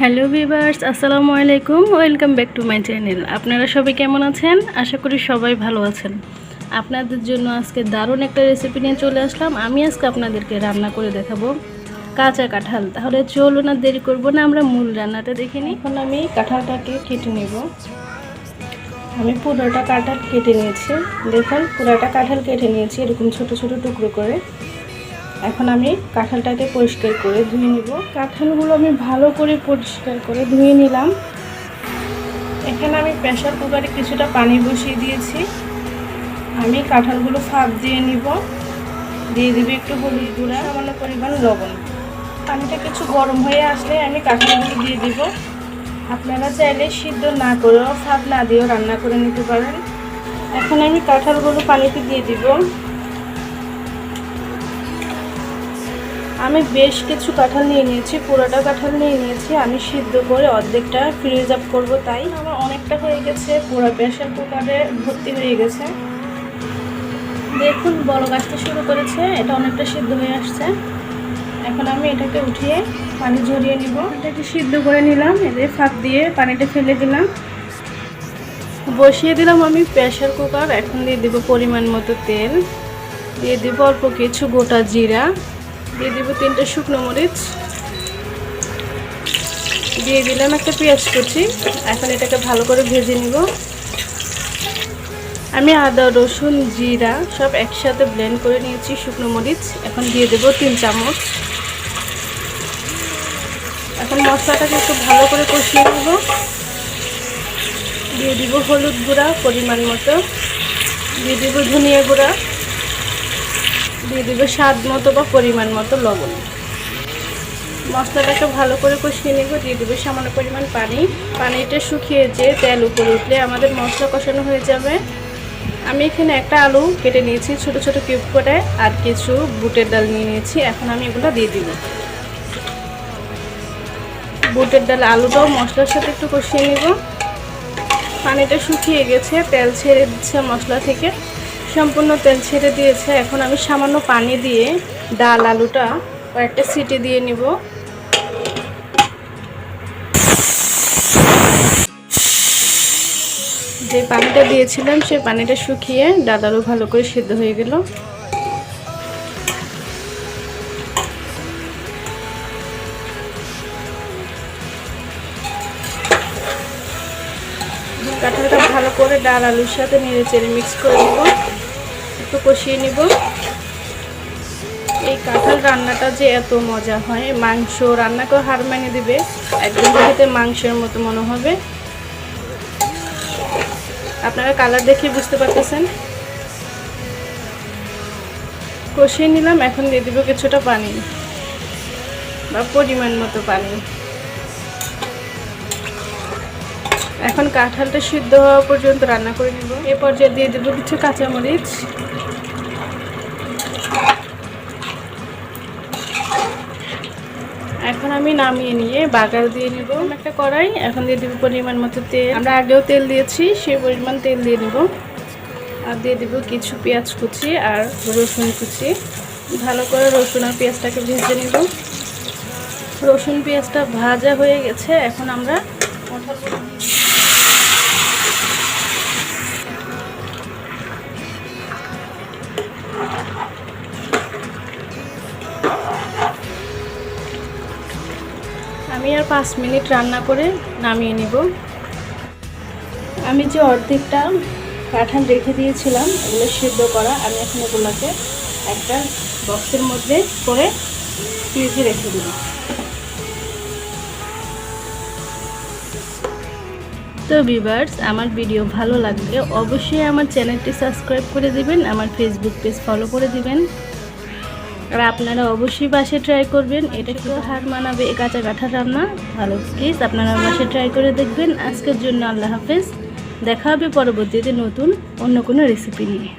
Hello viewers আসসালামু আলাইকুম। Welcome back to my channel আপনারা সবাই কেমন আছেন? আশা করি সবাই ভালো আছেন। আপনাদের জন্য আজকে দারুণ একটা রেসিপি নিয়ে চলে আসলাম। আমি আজকে আপনাদেরকে রান্না করে দেখাবো কাঁচা কাঁঠাল। তাহলে চলুন না দেরি করব না, আমরা মূল রান্নাটা দেখে নিই। এখন আমি কাঁঠালটাকে কেটে নেব। আমি পুরোটা কাঁঠাল কেটে নিয়েছি। দেখুন, পুরোটা কাঁঠাল কেটে নিয়েছি, এরকম ছোট ছোট টুকরো করে। এখন আমি কাঁঠালটাকে পরিষ্কার করে ধুয়ে নিব। কাঁঠালগুলো আমি ভালো করে পরিষ্কার করে ধুয়ে নিলাম। এখানে আমি প্রেশার কুকারে কিছুটা পানি বসিয়ে দিয়েছি। আমি কাঁঠালগুলো ফাঁক দিয়ে নিব। দিয়ে দিবে একটু হলুদ গুঁড়া, সামান্য পরিমাণ লবণ। পানিটা কিছু গরম হয়ে আসলে আমি কাঁঠালগুলো দিয়ে দিব। আপনারা চাইলে সিদ্ধ না করেও ফাঁক না দিয়েও রান্না করে নিতে পারেন। এখন আমি কাঁঠালগুলো পানিতে দিয়ে দিব। আমি বেশ কিছু কাঁঠাল নিয়ে নিয়েছি পুরোটা কাঁঠাল নিয়ে নিয়েছি। আমি সিদ্ধ করে অর্ধেকটা ফ্রিজ আপ করব তাই। আমার অনেকটা হয়ে গেছে পুরো প্রেশার কুকারে ভর্তি হয়ে গেছে। দেখুন, বড় গাছটা শুরু করেছে, এটা অনেকটা সিদ্ধ হয়ে আসছে। এখন আমি এটাকে উঠিয়ে পানি ঝরিয়ে নিব। এটাকে সিদ্ধ করে নিলাম এদের ফাঁক দিয়ে পানিটা ফেলে দিলাম। বসিয়ে দিলাম আমি প্রেশার কুকার এখন দিয়ে দেবো পরিমাণ মতো তেল। দিয়ে দেবো অল্প কিছু গোটা জিরা। দিয়ে দিব তিনটে শুকনো মরিচ। দিয়ে দিলাম একটা পেঁয়াজ কুচি। এখন এটাকে ভালো করে ভেজে নিব। আমি আদা, রসুন, জিরা সব একসাথে ব্লেন্ড করে নিয়েছি শুকনো মরিচ। এখন দিয়ে দেব তিন চামচ। এখন মশলাটাকে একটু ভালো করে কষিয়ে নেব। দিয়ে দিব হলুদ গুঁড়া পরিমাণ মতো। দিয়ে দিব ধনিয়া গুঁড়া। দিয়ে দেবে স্বাদ মতো বা পরিমাণ মতো লবণ। মশলাটাকে ভালো করে কষিয়ে নেব, দিয়ে দেবে সামান্য পরিমাণ পানি। পানিটা শুকিয়ে যে তেল উপরে উঠলে আমাদের মশলা কষানো হয়ে যাবে। আমি এখানে একটা আলু কেটে নিয়েছি, ছোট ছোট কিউব করে, আর কিছু বুটের ডাল নিয়ে নিয়েছি। এখন আমি এগুলো দিয়ে দিব। বুটের ডাল, আলুটাও মশলার সাথে একটু কষিয়ে নেব। পানিটা শুকিয়ে গেছে, তেল ছেড়ে দিচ্ছে মশলা থেকে। সম্পূর্ণ তেল ছেড়ে দিয়েছে। এখন আমি সামান্য পানি দিয়ে ডাল, আলুটা কয়েকটা সিটি দিয়ে নিব। যে পানিটা দিয়েছিলাম সেই পানিটা শুকিয়ে ডাল, আলু ভালো করে সিদ্ধ হয়ে গেল। কাঁঠালটা ভালো করে ডাল আলুর সাথে নেড়ে চেড়ে মিক্স করে নেব। একটু কষিয়ে নিব। এই কাঁঠাল রান্নাটা যে এত মজা হয়, মাংস রান্না করে হার মানিয়ে দিবে, একদম খেতে মাংসের মতো মনে হবে। আপনারা কালার দেখে বুঝতে পারতেছেন? কষিয়ে নিলাম, এখন দিয়ে দিব কিছুটা পানি, বা পরিমাণ মতো পানি। এখন কাঁঠালটা সিদ্ধ হওয়া পর্যন্ত রান্না করে নেব। এ পর্যায়ে দিয়ে দেবো কিছু কাঁচামরিচ। এখন আমি নামিয়ে নিয়ে বাগার দিয়ে নিব। একটা কড়াই, এখন দিয়ে দেবো পরিমাণ মতো তেল। আমরা আগেও তেল দিয়েছি, সেই পরিমাণ তেল দিয়ে নেব। আর দিয়ে দেবো কিছু পেঁয়াজ কুচি আর রসুন কুচি। ভালো করে রসুন আর পেঁয়াজটাকে ভেজে নেব। রসুন পেঁয়াজটা ভাজা হয়ে গেছে, এখন আমরা আমি আর পাঁচ মিনিট রান্না করে নামিয়ে নিব। আমি যে অর্ধেকটা কাঁঠাল রেখে দিয়েছিলাম এগুলো সিদ্ধ করা, আমি এখন এগুলোকে একটা বক্সের মধ্যে করে ফ্রিজে রেখে দিব তো ভিভার্স আমার ভিডিও ভালো লাগলে অবশ্যই আমার চ্যানেলটি সাবস্ক্রাইব করে দিবেন, আমার ফেসবুক পেজ ফলো করে দিবেন। আর আপনারা অবশ্যই বাসে ট্রাই করবেন, এটা একটু হার মানাবে কাঁচা কাঠা রান্না? ভালো প্লিজ আপনারা বাসে ট্রাই করে দেখবেন। আজকের জন্য আল্লাহ হাফেজ, দেখা হবে পরবর্তীতে নতুন, অন্য কোনো রেসিপি নিয়ে।